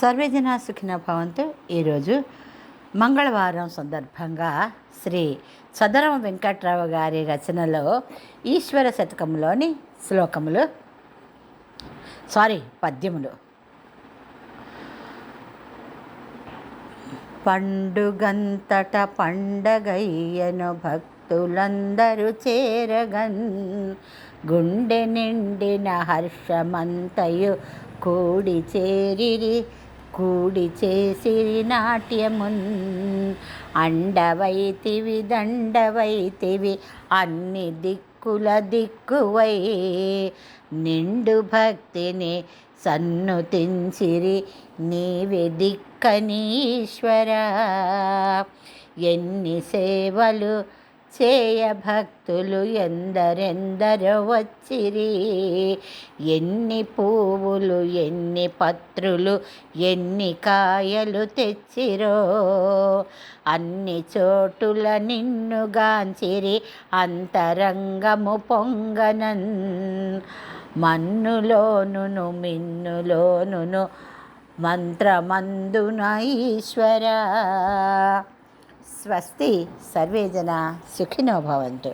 సర్వేజన సుఖిన భవంతు. ఈరోజు మంగళవారం సందర్భంగా శ్రీ చదరం వెంకట్రావు గారి రచనలో ఈశ్వర శతకంలోని శ్లోకములు సారీ పద్యములు. పండుగంతట పండగయ్యను భక్తులందరూ చేరగన్ గుండె నిండిన హర్షమంతయు కూడి చేరిరి. కూడి చేసిరి నాట్యమున్ అండవైతివి దండవైతివి అన్ని దిక్కుల దిక్కువై నిండు భక్తిని సన్నుతించిరి నీవే దిక్కనీశ్వర. ఎన్ని సేవలు చేయ భక్తులు ఎందరెందరో వచ్చిరి. ఎన్ని పువ్వులు ఎన్ని పత్రులు ఎన్ని కాయలు తెచ్చిరో. అన్ని చోటుల నిన్నుగాంచిరి అంతరంగము పొంగనన్. మన్నులోనును మిన్నులోనును మంత్రమందున ఈశ్వరా. స్వస్తి సర్వేజన సుఖినో భవంతు.